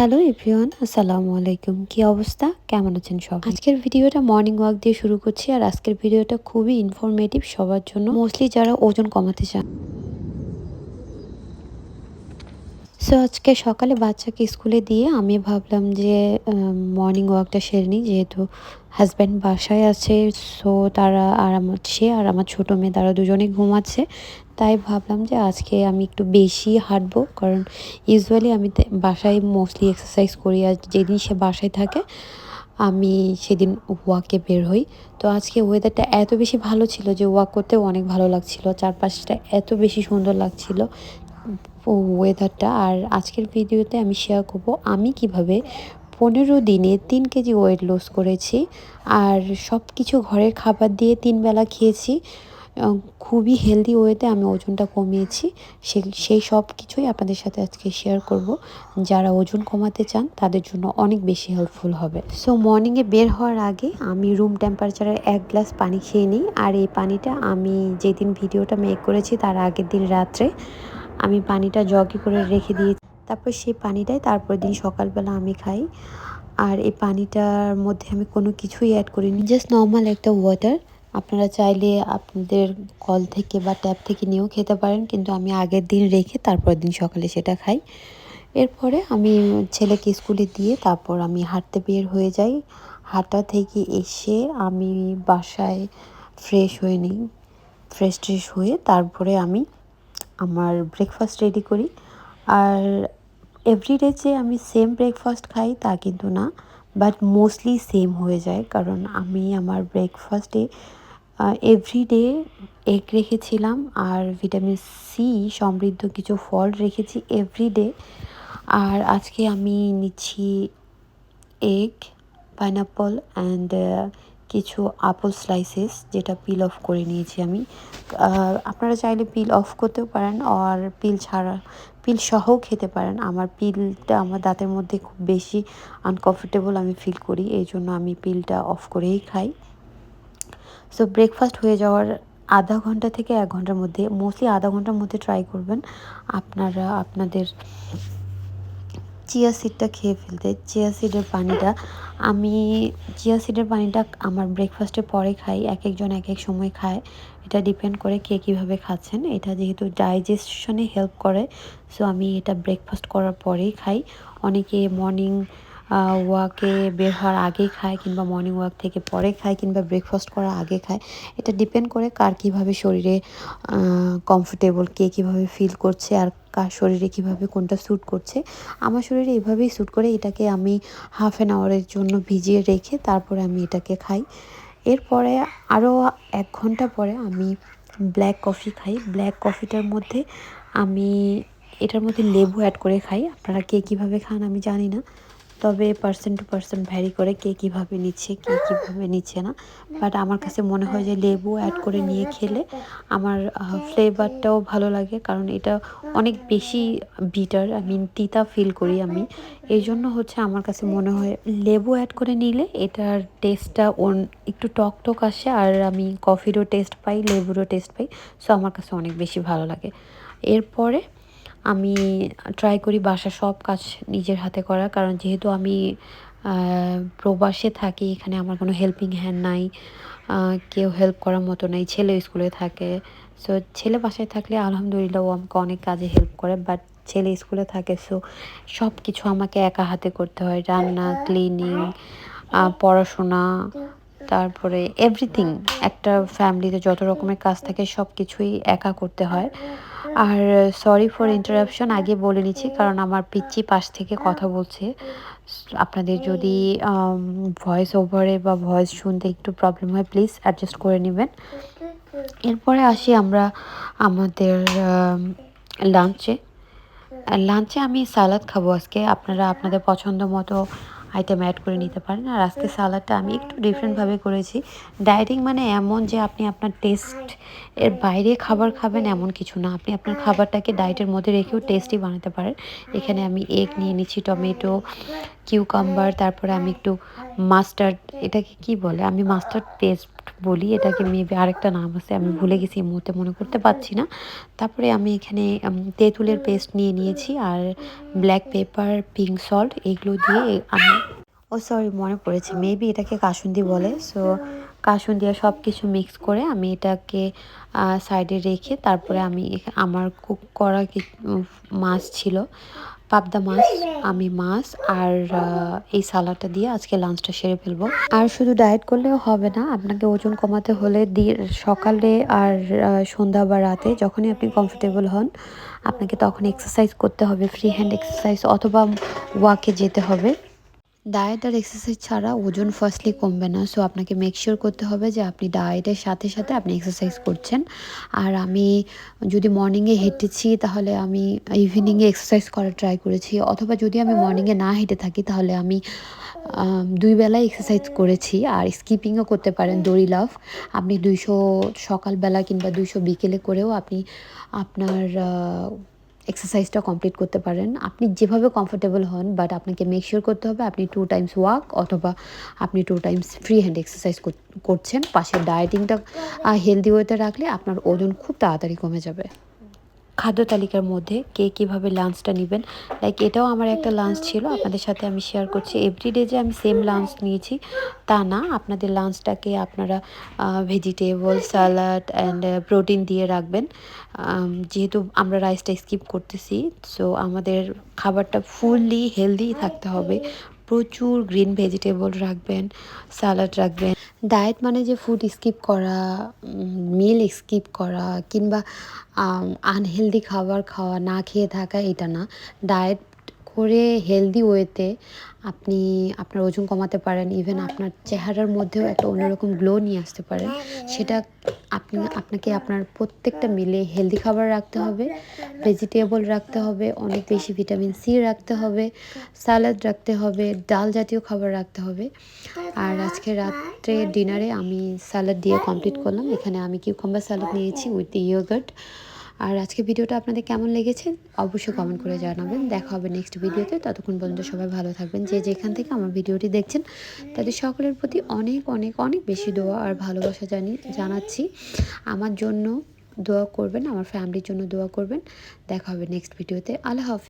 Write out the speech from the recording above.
Hello everyone আসসালামু আলাইকুম কি অবস্থা? কেমন আছেন সব আজকের ভিডিওটা মর্নিং ওয়াক দিয়ে শুরু করছি আর আজকের ভিডিওটা খুবই ইনফরমেটিভ সবার জন্য। মোস্টলি যারা ওজন কমাতে চান। সো আজকে সকালে বাচ্চাকে স্কুলে দিয়ে আমি ভাবলাম যে মর্নিং ওয়াকটা সেরে নিই, যেহেতু হাজব্যান্ড বাসায় আছে। সো তারা আর আমার, সে আর আমার ছোটো মেয়ে, তারা দুজনে ঘুমাচ্ছে। তাই ভাবলাম যে, আজকে আমি একটু বেশি হাঁটবো, কারণ ইউজুয়ালি আমি বাসায় মোস্টলি এক্সারসাইজ করি। আর যেদিন সে বাসায় থাকে, আমি সেদিন ওয়াকে বের হই। তো আজকে ওয়েদারটা এত বেশি ভালো ছিল যে ওয়াক করতেও অনেক ভালো লাগছিল। চারপাশটা এত বেশি সুন্দর লাগছিল ওয়েদারটা আর আজকের ভিডিওতে আমি শেয়ার করব আমি কীভাবে পনেরো দিনে তিন কেজি ওয়েট লস করেছি আর সব কিছু ঘরের খাবার দিয়ে তিন বেলা খেয়েছি। খুবই হেলদি ওয়েতে আমি ওজনটা কমিয়েছি। সেই সব কিছুই আপনাদের সাথে আজকে শেয়ার করব। যারা ওজন কমাতে চান, তাদের জন্য অনেক বেশি হেল্পফুল হবে। সো মর্নিংয়ে বের হওয়ার আগে আমি রুম টেম্পারেচারের এক গ্লাস পানি খেয়ে নিই। আর এই পানিটা আমি যেদিন ভিডিওটা মেক করেছি, তার আগের দিন রাত্রে আমি পানিটা জগে করে রেখে দিয়েছি তারপর সেই পানিটাই তারপর দিন সকালবেলা আমি খাই। আর এই পানিটার মধ্যে আমি কোনো কিছুই অ্যাড করিনি। জাস্ট নর্মাল একটা ওয়াটার আপনারা চাইলে আপনাদের কল থেকে বা ট্যাপ থেকে নিয়েও খেতে পারেন, কিন্তু আমি আগের দিন রেখে তারপর দিন সকালে সেটা খাই। এরপরে আমি ছেলেকে স্কুলে দিয়ে তারপর আমি হাঁটতে বের হয়ে যাই। হাঁটা থেকে এসে আমি বাসায় ফ্রেশ হয়ে নিই। ফ্রেশ ট্রেশ হয়ে তারপরে আমি আমার ব্রেকফাস্ট রেডি করি। আর এভরিডে যে আমি সেম ব্রেকফাস্ট খাই তা কিন্তু না বাট মোস্টলি সেম হয়ে যায়। কারণ আমি আমার ব্রেকফাস্টে এভরিডে এগ রেখেছিলাম আর ভিটামিন সি সমৃদ্ধ কিছু ফল রেখেছি এভরিডে আর আজকে আমি নিচ্ছি এগ পাইনাপল অ্যান্ড কিছু আপল স্লাইসেস যেটা পিল অফ করে নিয়েছি আমি। আপনারা চাইলে পিল অফ করতেও পারেন আর পিল ছাড়া পিল সহও খেতে পারেন। আমার পিলটা আমার দাঁতের মধ্যে খুব বেশি আনকমফোর্টেবল আমি ফিল করি, এই জন্য আমি পিলটা অফ করেই খাই। সো ব্রেকফাস্ট হয়ে যাওয়ার আধা ঘণ্টা থেকে এক ঘণ্টার মধ্যে মোস্টলি আধা ঘণ্টার মধ্যে ট্রাই করবেন। আপনারা, আপনাদের চিয়া সিডটা খেয়ে ফেলতে। চিয়া সিডের পানিটা আমি, চিয়া সিডের পানিটা আমার ব্রেকফাস্টে পরে খাই এক একজন এক এক সময় খায়। এটা ডিপেন্ড করে কে কীভাবে খাচ্ছেন। এটা যেহেতু ডাইজেশনে হেল্প করে সো আমি এটা ব্রেকফাস্ট করার পরেই খাই। অনেকে মর্নিং ওয়াকে বের হওয়ার আগে খায় কিংবা মর্নিং ওয়াক থেকে পরে খায় কিংবা ব্রেকফাস্ট করার আগে খায়, এটা ডিপেন্ড করে কার কীভাবে শরীরে কমফোর্টেবল কে কীভাবে ফিল করছে আর কার শরীরে কীভাবে কোনটা স্যুট করছে। আমার শরীরে এভাবেই স্যুট করে, এটাকে আমি হাফ অ্যান আওয়ারের জন্য ভিজিয়ে রেখে তারপরে আমি এটাকে খাই। এরপরে আরও এক ঘণ্টা পরে আমি ব্ল্যাক কফি খাই। ব্ল্যাক কফিটার মধ্যে আমি, এটার মধ্যে লেবু অ্যাড করে খাই। আপনারা কে কীভাবে খান আমি জানি না। তবে পার্সন টু পার্সন ভ্যারি করে কে কীভাবে নিচ্ছে, কে কীভাবে নিচ্ছে না। বাট আমার কাছে মনে হয় যে লেবু অ্যাড করে নিয়ে খেলে আমার ফ্লেভারটাও ভালো লাগে। কারণ এটা অনেক বেশি বিটার আই মিন তিতা ফিল করি আমি। এই জন্য হচ্ছে আমার কাছে মনে হয় লেবু অ্যাড করে নিলে এটার টেস্টটা একটু টক টক আসে। আর আমি কফিরও টেস্ট পাই, লেবুরও টেস্ট পাই। সো আমার কাছে অনেক বেশি ভালো লাগে। এরপরে আমি ট্রাই করি বাসার সব কাজ নিজের হাতে করার, কারণ যেহেতু আমি প্রবাসে থাকি, এখানে আমার কোনো হেল্পিং হ্যান্ড নাই কেউ হেল্প করার মতো নেই, ছেলে স্কুলে থাকে। সো ছেলে বাসায় থাকলে আলহামদুলিল্লাহ ও আমাকে অনেক কাজে হেল্প করে বাট ছেলে স্কুলে থাকে সো সব কিছু আমাকে একা হাতে করতে হয়। রান্না ক্লিনিং পড়াশোনা, তারপরে এভরিথিং একটা ফ্যামিলিতে যত রকমের কাজ থাকে সব কিছুই একা করতে হয়। আর সরি ফর ইন্টারাপশন আগে বলে নিচ্ছি, কারণ আমার পিচ্ছি পাশ থেকে কথা বলছে। আপনাদের যদি ভয়েস ওভারে বা ভয়েস শুনতে একটু প্রবলেম হয় প্লিজ অ্যাডজাস্ট করে নেবেন। এরপরে আসি আমরা আমাদের লাঞ্চে লাঞ্চে আমি সালাদ খাব আজকে। আপনারা, আপনাদের পছন্দ মতো আইটেম অ্যাড করে নিতে পারেন। আর আজকে সালাডটা আমি একটু ডিফারেন্টভাবে করেছি। ডায়েটিং মানে এমন যে আপনি আপনার টেস্ট এর বাইরে খাবার খাবেন এমন কিছু না। আপনি আপনার খাবারটাকে ডায়েটের মধ্যে রেখেও টেস্টি বানাতে পারেন। এখানে আমি এগ নিয়ে নিচ্ছি টমেটো কিউকাম্বার তারপরে আমি একটু মাস্টার্ড এটাকে কি বলে? আমি মাস্টার্ড পেস্ট বলি, এটাকে মেবি আরেকটা নাম আছে, আমি ভুলে গেছি এই মুহূর্তে, মনে করতে পারছি না। তারপরে আমি এখানে তেঁতুলের পেস্ট নিয়ে নিয়েছি, আর ব্ল্যাক পেপার পিঙ্ক সল্ট এগুলো দিয়ে আমি ও সরি মনে পড়েছে। মেবি এটাকে কাসুন্দি বলে। সো কাসুন্দি আর সব কিছু মিক্স করে আমি এটাকে সাইডে রেখে তারপরে আমি আমার কুক করা মাছ ছিল, পাবদা মাছ, আমি মাছ আর এই সালাডটা দিয়ে আজকে লাঞ্চটা সেরে ফেলব। আর শুধু ডায়েট করলেও হবে না, আপনাকে ওজন কমাতে হলে সকালে আর সন্ধ্যা বা রাতে যখনই আপনি কমফোর্টেবল হন, আপনাকে তখন এক্সারসাইজ করতে হবে ফ্রি হ্যান্ড এক্সারসাইজ অথবা ওয়াকে যেতে হবে। ডায়েট আর এক্সারসাইজ ছাড়া ওজন ফার্স্টলি কমবে না। সো আপনাকে মেক শিওর করতে হবে যে আপনি ডায়েটের সাথে সাথে আপনি এক্সারসাইজ করছেন। আর আমি যদি মর্নিংয়ে হেঁটেছি, তাহলে আমি ইভিনিংয়ে এক্সারসাইজ করার ট্রাই করেছি। অথবা যদি আমি মর্নিংয়ে না হেঁটে থাকি, তাহলে আমি দুই বেলায় এক্সারসাইজ করেছি। আর স্কিপিংও করতে পারেন, দড়ি লাভ আপনি দুইশো সকালবেলা কিংবা দুইশো বিকেলে করেও আপনি আপনার এক্সারসাইজটা কমপ্লিট করতে পারেন। আপনি যেভাবে কমফোর্টেবল হন বাট আপনাকে মেক শিওর করতে হবে আপনি টু টাইমস ওয়াক অথবা আপনি two times free hand exercise করছেন। পাশে ডায়েটিংটা হেলদি ওয়েতে রাখলে আপনার ওজন খুব তাড়াতাড়ি কমে যাবে। খাদ্য তালিকার মধ্যে কে কীভাবে লাঞ্চটা নেবেন? লাইক এটাও আমার একটা লাঞ্চ ছিল, আপনাদের সাথে আমি শেয়ার করছি। এভরিডে যে আমি সেম লাঞ্চ নিয়েছি, তা না। আপনাদের লাঞ্চটাকে আপনারা ভেজিটেবল স্যালাড অ্যান্ড প্রোটিন দিয়ে রাখবেন। যেহেতু আমরা রাইসটা স্কিপ করতেছি সো আমাদের খাবারটা ফুললি হেলদি থাকতে হবে। প্রচুর গ্রিন ভেজিটেবল রাখবেন স্যালাড রাখবেন। ডায়েট মানে যে ফুড স্কিপ করা মিল স্কিপ করা, কিংবা আনহেলদি খাবার খাওয়া, না খেয়ে থাকা, এটা না। ডায়েট করে হেলদি ওয়েতে আপনি আপনার ওজন কমাতে পারেন ইভেন আপনার চেহারার মধ্যেও একটা অন্যরকম গ্লো নিয়ে আসতে পারেন। সেটা আপনি, আপনাকে আপনার প্রত্যেকটা মিলে হেলদি খাবার রাখতে হবে ভেজিটেবল রাখতে হবে, অনেক বেশি ভিটামিন সি রাখতে হবে স্যালাড রাখতে হবে, ডাল জাতীয় খাবার রাখতে হবে। আর আজকে রাত্রে ডিনারে আমি স্যালাড দিয়ে কমপ্লিট করলাম। এখানে আমি কিউকাম্বার স্যালাড নিয়েছি উইথ ইয়োগার্ট আর আজকে ভিডিওটা আপনাদের কেমন লেগেছে অবশ্যই কমেন্ট করে জানাবেন। দেখা হবে নেক্সট ভিডিওতে। ততক্ষণ পর্যন্ত সবাই ভালো থাকবেন। যে যেখান থেকে আমার ভিডিওটি দেখছেন, তাদের সকলের প্রতি অনেক অনেক অনেক বেশি দোয়া আর ভালোবাসা জানি জানাচ্ছি। আমার জন্য দোয়া করবেন, আমার ফ্যামিলির জন্য দোয়া করবেন। দেখা হবে নেক্সট ভিডিওতে। আল্লাহ হাফিজ।